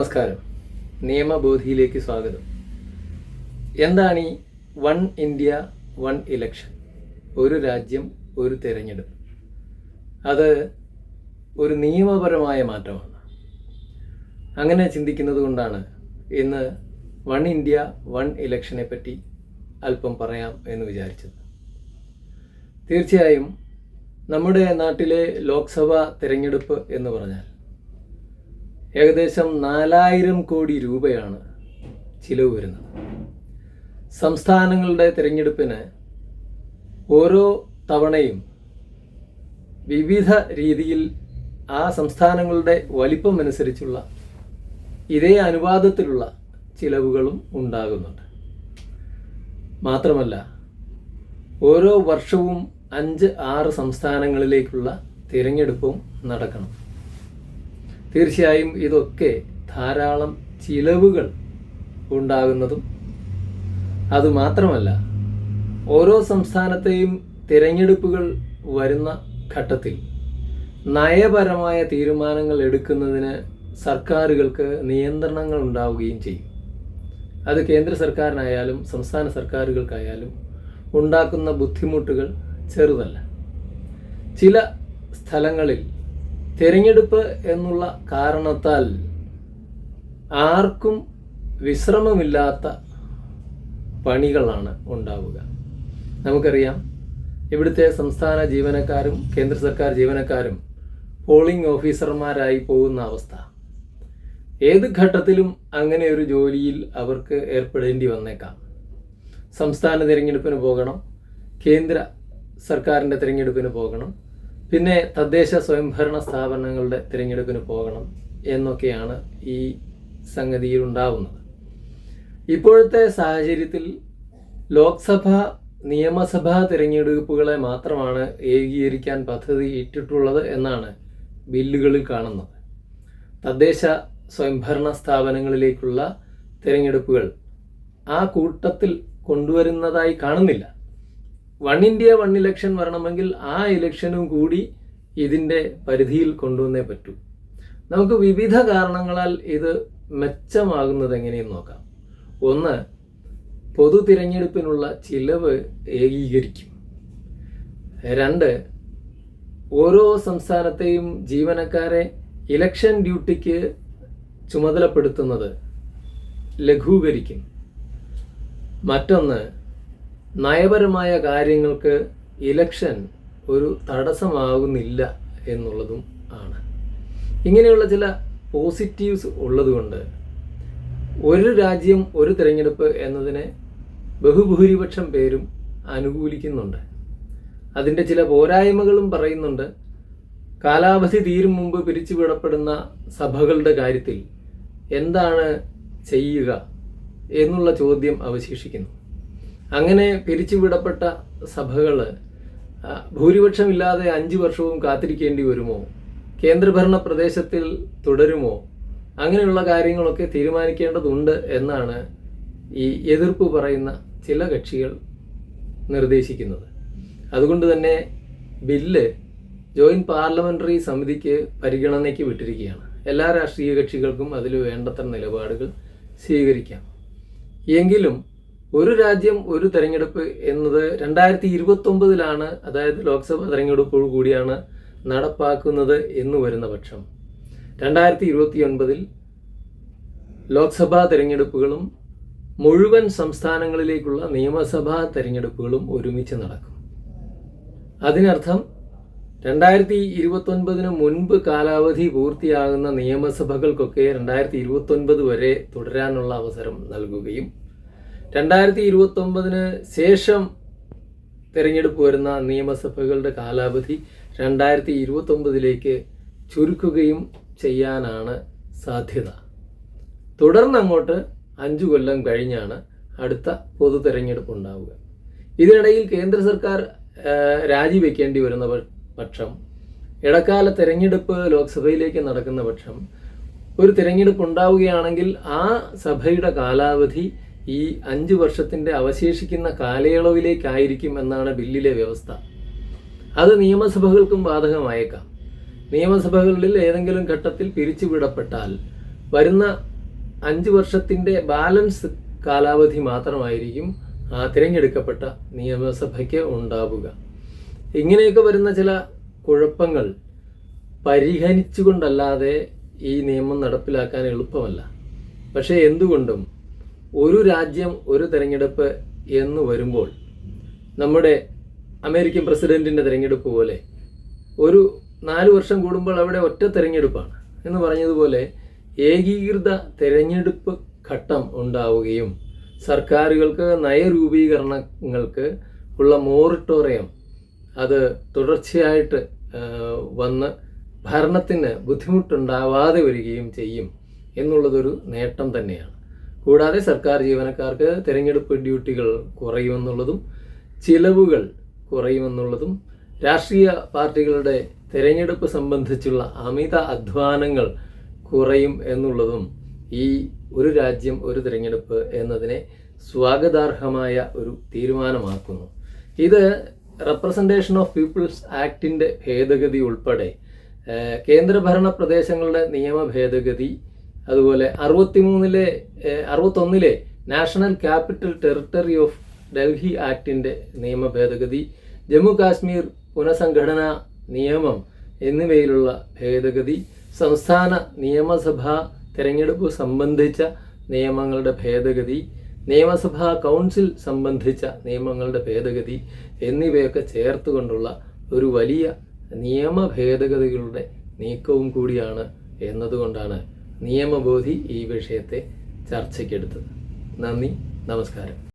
നമസ്കാരം. നിയമബോധിയിലേക്ക് സ്വാഗതം. എന്താണ് ഈ വൺ ഇന്ത്യ വൺ ഇലക്ഷൻ? ഒരു രാജ്യം ഒരു തിരഞ്ഞെടുപ്പ്. അത് ഒരു നിയമപരമായ മാറ്റമാണ്. അങ്ങനെ ചിന്തിക്കുന്നത് കൊണ്ടാണ് ഇന്ന് വൺ ഇന്ത്യ വൺ ഇലക്ഷനെ പറ്റി അല്പം പറയാം എന്ന് വിചാരിച്ചത്. തീർച്ചയായും നമ്മുടെ നാട്ടിലെ ലോക്സഭാ തിരഞ്ഞെടുപ്പ് എന്ന് പറഞ്ഞാൽ ഏകദേശം നാലായിരം കോടി രൂപയാണ് ചിലവ് വരുന്നത്. സംസ്ഥാനങ്ങളുടെ തിരഞ്ഞെടുപ്പിന് ഓരോ തവണയും വിവിധ രീതിയിൽ ആ സംസ്ഥാനങ്ങളുടെ വലിപ്പം അനുസരിച്ചുള്ള ഇതേ അനുപാതത്തിലുള്ള ചിലവുകളും ഉണ്ടാകുന്നുണ്ട്. മാത്രമല്ല ഓരോ വർഷവും അഞ്ച് ആറ് സംസ്ഥാനങ്ങളിലേക്കുള്ള തിരഞ്ഞെടുപ്പും നടക്കണം. തീർച്ചയായും ഇതൊക്കെ ധാരാളം ചിലവുകൾ ഉണ്ടാകുന്നതും അതുമാത്രമല്ല ഓരോ സംസ്ഥാനത്തെയും തിരഞ്ഞെടുപ്പുകൾ വരുന്ന ഘട്ടത്തിൽ നയപരമായ തീരുമാനങ്ങൾ എടുക്കുന്നതിന് സർക്കാരുകൾക്ക് നിയന്ത്രണങ്ങൾ ഉണ്ടാവുകയും ചെയ്യും. അത് കേന്ദ്ര സർക്കാരിനായാലും സംസ്ഥാന സർക്കാരുകൾക്കായാലും ഉണ്ടാക്കുന്ന ബുദ്ധിമുട്ടുകൾ ചെറുതല്ല. ചില സ്ഥലങ്ങളിൽ തിരഞ്ഞെടുപ്പ് എന്നുള്ള കാരണത്താൽ ആർക്കും വിശ്രമമില്ലാത്ത പണികളാണ് ഉണ്ടാവുക. നമുക്കറിയാം ഇവിടുത്തെ സംസ്ഥാന ജീവനക്കാരും കേന്ദ്ര സർക്കാർ ജീവനക്കാരും പോളിംഗ് ഓഫീസർമാരായി പോകുന്ന അവസ്ഥ. ഏത് ഘട്ടത്തിലും അങ്ങനെ ഒരു ജോലിയിൽ അവർക്ക് ഏർപ്പെടേണ്ടി വന്നേക്കാം. സംസ്ഥാന തിരഞ്ഞെടുപ്പിന് പോകണം കേന്ദ്ര സർക്കാരിന്റെ തിരഞ്ഞെടുപ്പിന് പോകണം പിന്നെ തദ്ദേശ സ്വയംഭരണ സ്ഥാപനങ്ങളുടെ തിരഞ്ഞെടുപ്പിന് പോകണം എന്നൊക്കെയാണ് ഈ സംഗതിയിൽ ഉണ്ടാവുന്നത് ഇപ്പോഴത്തെ സാഹചര്യത്തിൽ ലോക്സഭ നിയമസഭാ തിരഞ്ഞെടുപ്പുകളെ മാത്രമാണ് ഏകീകരിക്കാൻ പദ്ധതി ഇട്ടിട്ടുള്ളത് എന്നാണ് ബില്ലുകളിൽ കാണുന്നത്. തദ്ദേശ സ്വയംഭരണ സ്ഥാപനങ്ങളിലേക്കുള്ള തിരഞ്ഞെടുപ്പുകൾ ആ കൂട്ടത്തിൽ കൊണ്ടുവരുന്നതായി കാണുന്നില്ല. വൺ ഇന്ത്യ വൺ ഇലക്ഷൻ വരണമെങ്കിൽ ആ ഇലക്ഷനും കൂടി ഇതിന്റെ പരിധിയിൽ കൊണ്ടുവന്നേ പറ്റൂ. നമുക്ക് വിവിധ കാരണങ്ങളാൽ ഇത് മെച്ചമാകുന്നത് എങ്ങനെയെന്ന് നോക്കാം. ഒന്ന് പൊതു തിരഞ്ഞെടുപ്പിനുള്ള ചിലവ് ഏകീകരിക്കും. രണ്ട് ഓരോ സംസ്ഥാനത്തെയും ജീവനക്കാരെ ഇലക്ഷൻ ഡ്യൂട്ടിക്ക് ചുമതലപ്പെടുത്തുന്നത് ലഘൂകരിക്കും. മറ്റൊന്ന് നയപരമായ കാര്യങ്ങൾക്ക് ഇലക്ഷൻ ഒരു തടസ്സമാകുന്നില്ല എന്നുള്ളതും ആണ്. ഇങ്ങനെയുള്ള ചില പോസിറ്റീവ്സ് ഉള്ളതുകൊണ്ട് ഒരു രാജ്യം ഒരു തിരഞ്ഞെടുപ്പ് എന്നതിനെ ബഹുഭൂരിപക്ഷം പേരും അനുകൂലിക്കുന്നുണ്ട്. അതിന്റെ ചില പോരായ്മകളും പറയുന്നുണ്ട്. കാലാവധി തീരും മുമ്പ് പിരിച്ചുവിടപ്പെടുന്ന സഭകളുടെ കാര്യത്തിൽ എന്താണ് ചെയ്യുക എന്നുള്ള ചോദ്യം അവശേഷിക്കുന്നു. അങ്ങനെ പിരിച്ചുവിടപ്പെട്ട സഭകൾ ഭൂരിപക്ഷമില്ലാതെ അഞ്ച് വർഷവും കാത്തിരിക്കേണ്ടി വരുമോ? കേന്ദ്രഭരണ പ്രദേശത്തിൽ തുടരുമോ? അങ്ങനെയുള്ള കാര്യങ്ങളൊക്കെ തീരുമാനിക്കേണ്ടതുണ്ട് എന്നാണ് ഈ എതിർപ്പ് പറയുന്ന ചില കക്ഷികൾ നിർദ്ദേശിക്കുന്നത്. അതുകൊണ്ട് തന്നെ ബില്ല് ജോയിന്റ് പാർലമെന്ററി സമിതിക്ക് പരിഗണനയ്ക്ക് വിട്ടിരിക്കുകയാണ്. എല്ലാ രാഷ്ട്രീയ കക്ഷികൾക്കും അതിൽ വേണ്ടത്ര നിലപാടുകൾ സ്വീകരിക്കാം. എങ്കിലും ഒരു രാജ്യം ഒരു തെരഞ്ഞെടുപ്പ് എന്നത് രണ്ടായിരത്തി ഇരുപത്തി ഒമ്പതിലാണ് അതായത് ലോക്സഭാ തെരഞ്ഞെടുപ്പോടു കൂടിയാണ് നടപ്പാക്കുന്നത് എന്ന് വരുന്ന പക്ഷം. രണ്ടായിരത്തി ഇരുപത്തി ഒൻപതിൽ ലോക്സഭാ തെരഞ്ഞെടുപ്പുകളും മുഴുവൻ സംസ്ഥാനങ്ങളിലേക്കുള്ള നിയമസഭാ തെരഞ്ഞെടുപ്പുകളും ഒരുമിച്ച് നടക്കും. അതിനർത്ഥം രണ്ടായിരത്തി ഇരുപത്തൊൻപതിന് മുൻപ് കാലാവധി പൂർത്തിയാകുന്ന നിയമസഭകൾക്കൊക്കെ രണ്ടായിരത്തി ഇരുപത്തൊൻപത് വരെ തുടരാനുള്ള അവസരം നൽകുകയും രണ്ടായിരത്തി ഇരുപത്തൊമ്പതിന് ശേഷം തിരഞ്ഞെടുപ്പ് വരുന്ന നിയമസഭകളുടെ കാലാവധി രണ്ടായിരത്തി ഇരുപത്തൊമ്പതിലേക്ക് ചുരുക്കുകയും ചെയ്യാനാണ് സാധ്യത. തുടർന്ന് അങ്ങോട്ട് അഞ്ചു കൊല്ലം കഴിഞ്ഞാണ് അടുത്ത പൊതു തെരഞ്ഞെടുപ്പ് ഉണ്ടാവുക. ഇതിനിടയിൽ കേന്ദ്ര സർക്കാർ രാജിവെക്കേണ്ടി വരുന്ന പക്ഷം ഇടക്കാല തെരഞ്ഞെടുപ്പ് ലോക്സഭയിലേക്ക് നടക്കുന്ന പക്ഷം ഒരു തിരഞ്ഞെടുപ്പ് ഉണ്ടാവുകയാണെങ്കിൽ ആ സഭയുടെ കാലാവധി ഈ അഞ്ച് വർഷത്തിന്റെ അവശേഷിക്കുന്ന കാലയളവിലേക്കായിരിക്കും എന്നാണ് ബില്ലിലെ വ്യവസ്ഥ. അത് നിയമസഭകൾക്കും ബാധകമായേക്കാം. നിയമസഭകളിൽ ഏതെങ്കിലും ഘട്ടത്തിൽ പിരിച്ചുവിടപ്പെട്ടാൽ വരുന്ന അഞ്ച് വർഷത്തിന്റെ ബാലൻസ് കാലാവധി മാത്രമായിരിക്കും ആ തിരഞ്ഞെടുക്കപ്പെട്ട നിയമസഭയ്ക്ക് ഉണ്ടാവുക. ഇങ്ങനെയൊക്കെ വരുന്ന ചില കുഴപ്പങ്ങൾ പരിഹരിച്ചുകൊണ്ടല്ലാതെ ഈ നിയമം നടപ്പിലാക്കാൻ എളുപ്പമല്ല. പക്ഷേ എന്തുകൊണ്ടും ഒരു രാജ്യം ഒരു തെരഞ്ഞെടുപ്പ് എന്ന് വരുമ്പോൾ നമ്മുടെ അമേരിക്കൻ പ്രസിഡന്റിന്റെ തെരഞ്ഞെടുപ്പ് പോലെ ഒരു നാല് വർഷം കൂടുമ്പോൾ അവിടെ ഒറ്റ തെരഞ്ഞെടുപ്പാണ് എന്ന് പറഞ്ഞതുപോലെ ഏകീകൃത തെരഞ്ഞെടുപ്പ് ഘട്ടം ഉണ്ടാവുകയും സർക്കാരുകൾക്ക് നയരൂപീകരണങ്ങൾക്ക് ഉള്ള മോറിട്ടോറിയം അത് തുടർച്ചയായിട്ട് വന്ന് ഭരണത്തിന് ബുദ്ധിമുട്ടുണ്ടാവാതെ വരികയും ചെയ്യും എന്നുള്ളതൊരു നേട്ടം തന്നെയാണ്. കൂടാതെ സർക്കാർ ജീവനക്കാർക്ക് തിരഞ്ഞെടുപ്പ് ഡ്യൂട്ടികൾ കുറയുമെന്നുള്ളതും ചിലവുകൾ കുറയുമെന്നുള്ളതും രാഷ്ട്രീയ പാർട്ടികളുടെ തിരഞ്ഞെടുപ്പ് സംബന്ധിച്ചുള്ള അമിത അധ്വാനങ്ങൾ കുറയും എന്നുള്ളതും ഈ ഒരു രാജ്യം ഒരു തിരഞ്ഞെടുപ്പ് എന്നതിനെ സ്വാഗതാർഹമായ ഒരു തീരുമാനമാക്കുന്നു. ഇത് റെപ്രസെന്റേഷൻ ഓഫ് പീപ്പിൾസ് ആക്ടിന്റെ ഭേദഗതി ഉൾപ്പെടെ കേന്ദ്രഭരണ പ്രദേശങ്ങളുടെ നിയമ ഭേദഗതി അതുപോലെ അറുപത്തിമൂന്നിലെ അറുപത്തൊന്നിലെ national capital territory of Delhi ആക്ടിന്റെ നിയമ ഭേദഗതി ജമ്മു കാശ്മീർ പുനഃസംഘടനാ നിയമം എന്നിവയിലുള്ള ഭേദഗതി സംസ്ഥാന നിയമസഭാ തിരഞ്ഞെടുപ്പ് സംബന്ധിച്ച നിയമങ്ങളുടെ ഭേദഗതി നിയമസഭാ കൗൺസിൽ സംബന്ധിച്ച നിയമങ്ങളുടെ ഭേദഗതി എന്നിവയൊക്കെ ചേർത്തുകൊണ്ടുള്ള ഒരു വലിയ നിയമ ഭേദഗതികളുടെ നീക്കവും കൂടിയാണ് എന്നതുകൊണ്ടാണ് നിയമബോധി ഈ വിഷയത്തെ ചർച്ചയ്ക്കെടുത്തത്. നന്ദി നമസ്കാരം.